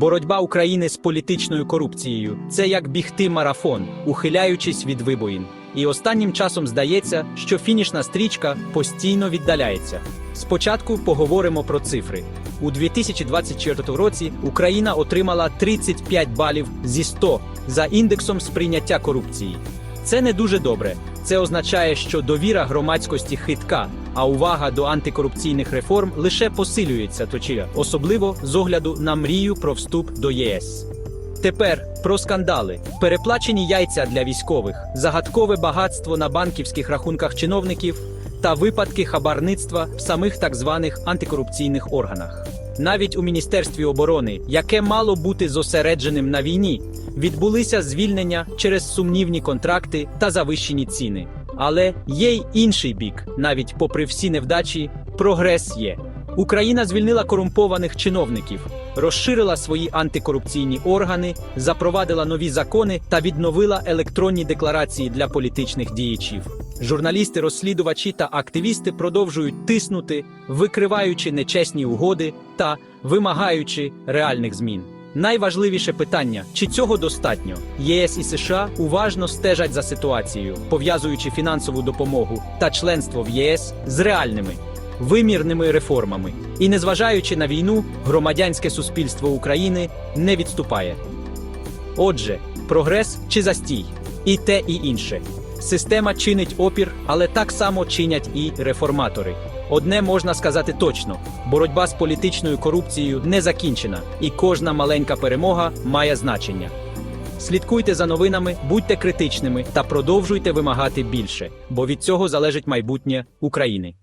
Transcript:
Боротьба України з політичною корупцією це як бігти марафон, ухиляючись від вибоїн. І останнім часом здається, що фінішна стрічка постійно віддаляється. Спочатку поговоримо про цифри. У 2024 році Україна отримала 35 балів зі 100 за індексом сприйняття корупції. Це не дуже добре. Це означає, що довіра громадськості хитка, а увага до антикорупційних реформ лише посилюється точіля, особливо з огляду на мрію про вступ до ЄС. Тепер про скандали, переплачені яйця для військових, загадкове багатство на банківських рахунках чиновників та випадки хабарництва в самих так званих антикорупційних органах. Навіть у Міністерстві оборони, яке мало бути зосередженим на війні, відбулися звільнення через сумнівні контракти та завищені ціни. Але є й інший бік, навіть попри всі невдачі, прогрес є. Україна звільнила корумпованих чиновників, розширила свої антикорупційні органи, запровадила нові закони та відновила електронні декларації для політичних діячів. Журналісти, розслідувачі та активісти продовжують тиснути, викриваючи нечесні угоди та вимагаючи реальних змін. Найважливіше питання: чи цього достатньо? ЄС і США уважно стежать за ситуацією, пов'язуючи фінансову допомогу та членство в ЄС з реальними вимірними реформами. І незважаючи на війну, громадянське суспільство України не відступає. Отже, прогрес чи застій, і те, і інше. Система чинить опір, але так само чинять і реформатори. Одне можна сказати точно: боротьба з політичною корупцією не закінчена, і кожна маленька перемога має значення. Слідкуйте за новинами, будьте критичними та продовжуйте вимагати більше, бо від цього залежить майбутнє України.